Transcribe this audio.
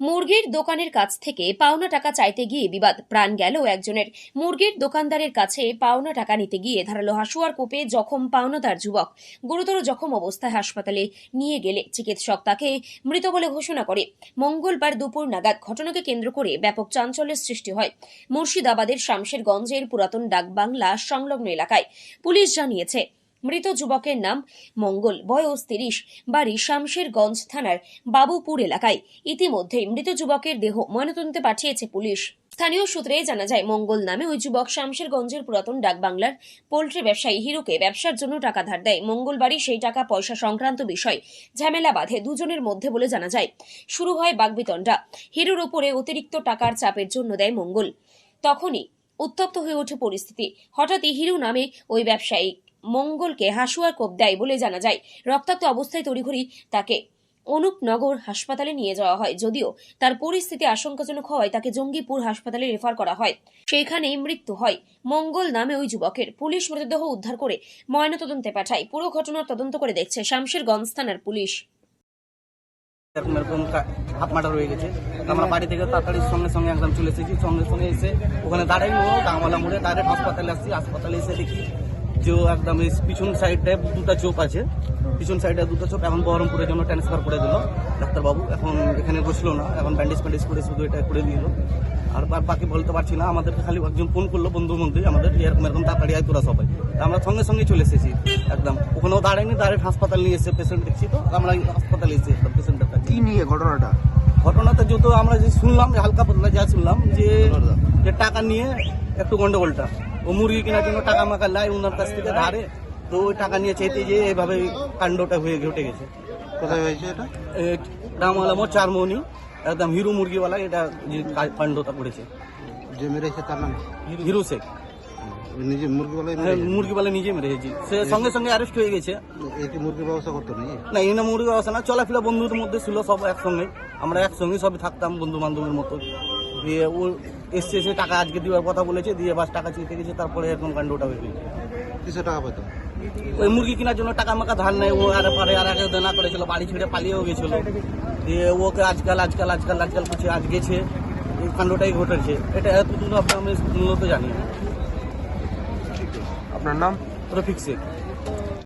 মুরগির দোকানের কাছ থেকে পাওনা টাকা চাইতে গিয়ে বিবাদ। প্রাণ গেল একজনের। মুরগির দোকানদারের কাছে পাওনা টাকা নিতে গিয়ে ধারালো হাসুয়ার কোপে জখম পাওনাদার যুবক। গুরুতর জখম অবস্থায় হাসপাতালে নিয়ে গেলে চিকিৎসক তাকে মৃত বলে ঘোষণা করে। মঙ্গলবার দুপুর নাগাদ ঘটনাকে কেন্দ্র করে ব্যাপক চাঞ্চল্যের সৃষ্টি হয়। মুর্শিদাবাদের শামশেরগঞ্জের পুরাতন ডাকবাংলা সংলগ্ন এলাকায়। পুলিশ জানিয়েছে মৃত যুবকের নাম মঙ্গল। বয়স তিরিশ। বাড়ি শামশেরগঞ্জ থানার বাবুপুর এলাকায়। ইতিমধ্যেই মৃত যুবকের দেহ ময়নাতদন্তে পাঠিয়েছে পুলিশ। স্থানীয় সূত্রে জানা যায়, মঙ্গল নামে ওই যুবক শামশেরগঞ্জের পুরাতন ডাকবাংলার পোল্ট্রি ব্যবসায়ী হিরোকে ব্যবসার জন্য টাকা ধার দেয়। মঙ্গলবারই সেই টাকা পয়সা সংক্রান্ত বিষয় ঝামেলা বাঁধে দুজনের মধ্যে বলে জানা যায়। শুরু হয় বাগবিতণ্ডা। হিরোর ওপরে অতিরিক্ত টাকার চাপের জন্য দেয় মঙ্গল। তখনই উত্তপ্ত হয়ে ওঠে পরিস্থিতি। হঠাৎই হিরু নামে ওই ব্যবসায়ী মঙ্গলকে হাসুয়ার কোপ দেয় বলে জানা যায়। রক্তাক্ত অবস্থায় তড়িঘড়ি তাকে অনুপনগর হাসপাতালে নিয়ে যাওয়া হয়। যদিও তার পরিস্থিতি আশঙ্কাজনক হওয়ায় তাকে জঙ্গিপুর হাসপাতালে রেফার করা হয়। সেখানেই মৃত্যু হয়। মঙ্গল নামে ওই যুবকের। পুলিশ মৃতদেহ উদ্ধার করে ময়নাতদন্তে পাঠায়। পুরো ঘটনার তদন্ত করে দেখছে শামশেরগঞ্জ থানার পুলিশ। এরকম এরকম হাফ মার্ডার গেছে। আমরা বাড়ি থেকে তাড়াতাড়ি সঙ্গে সঙ্গে একদম চলে এসেছি। সঙ্গে সঙ্গে এসে ওখানে দাঁড়াই ও মোড়ে ডাইরেক্ট হাসপাতালে আসছি। হাসপাতালে এসে দেখি যে একদম এই পিছন সাইডে দুটো চোপ আছে। পিছন সাইডে দুটো চোপ এখন বহরমপুরের জন্য ট্রান্সফার করে দিল ডাক্তারবাবু। এখন এখানে বসল না এখন ব্যান্ডেজ ফ্যান্ডেজ করে শুধু এটা করে দিল। আর বাকি বলতে পারছি না আমাদেরকে খালি একজন ফোন করল বন্ধু বন্ধু আমাদের এরকম এরকম তাড়াতাড়ি আয় তোরা সবাই। তা আমরা সঙ্গে সঙ্গে চলে এসেছি একদম। ওখানেও দাঁড়ায়নি ডাইরেক্ট হাসপাতাল নিয়ে এসে পেশেন্ট দেখছি তো আমরা হাসপাতালে এসে একদম পেশেন্টের কাছে কি নিয়ে ঘটনাটা? ঘটনাতে যত আমরা যে শুনলাম যে হালকা পাতলা যা শুনলাম যে যে টাকা নিয়ে একটু গন্ডগোলটা। ও মুরগি কেনার জন্য টাকা মাকা লাই ওনার কাছ থেকে ধারে। তো ওই টাকা নিয়ে চাইতে যে এভাবে কাণ্ডটা হয়ে ঘটে গেছে। কোথায় হয়েছে এটা? দামওয়ালা মোট চারমৌনি একদম হিরো মুরগিওয়ালা এটা যে কাণ্ডটা পড়েছে যে মেরেছে তার নাম? হিরো শেখ। নিজে মুরগি বলে হ্যাঁ, মুরগিওয়ালা নিজে মেরেছে। সে সঙ্গে সঙ্গে অ্যারেস্ট হয়ে গেছে। এটি ব্যবস্থা করতো নাকি? না এনে মুরগি ব্যবস্থা না চলাফেরা বন্ধুদের মধ্যে ছিল সব একসঙ্গে। আমরা একসঙ্গে সবই থাকতাম বন্ধু বান্ধবের মতো। দিয়ে ও এসছে এসে টাকা আজকে দেওয়ার কথা বলেছে দিয়ে বাস টাকা চেয়ে গেছে তারপরে এরকম কাণ্ডটা হয়ে গেছে কিসে টাকা পেতো ওই মুরগি কেনার জন্য টাকা মাকা ধার নেই ও আর পারে আর আগে দেনা করেছিল বাড়ি ছেড়ে পালিয়েও গেছিল। দিয়ে ওকে আজকাল আজকাল আজকাল আজকাল করছে আজ গেছে এই কাণ্ডটাই ঘটেছে। এটা এতদূর আমরা আমি মূলত জানি না। আপনার নাম? রফিক শেখ।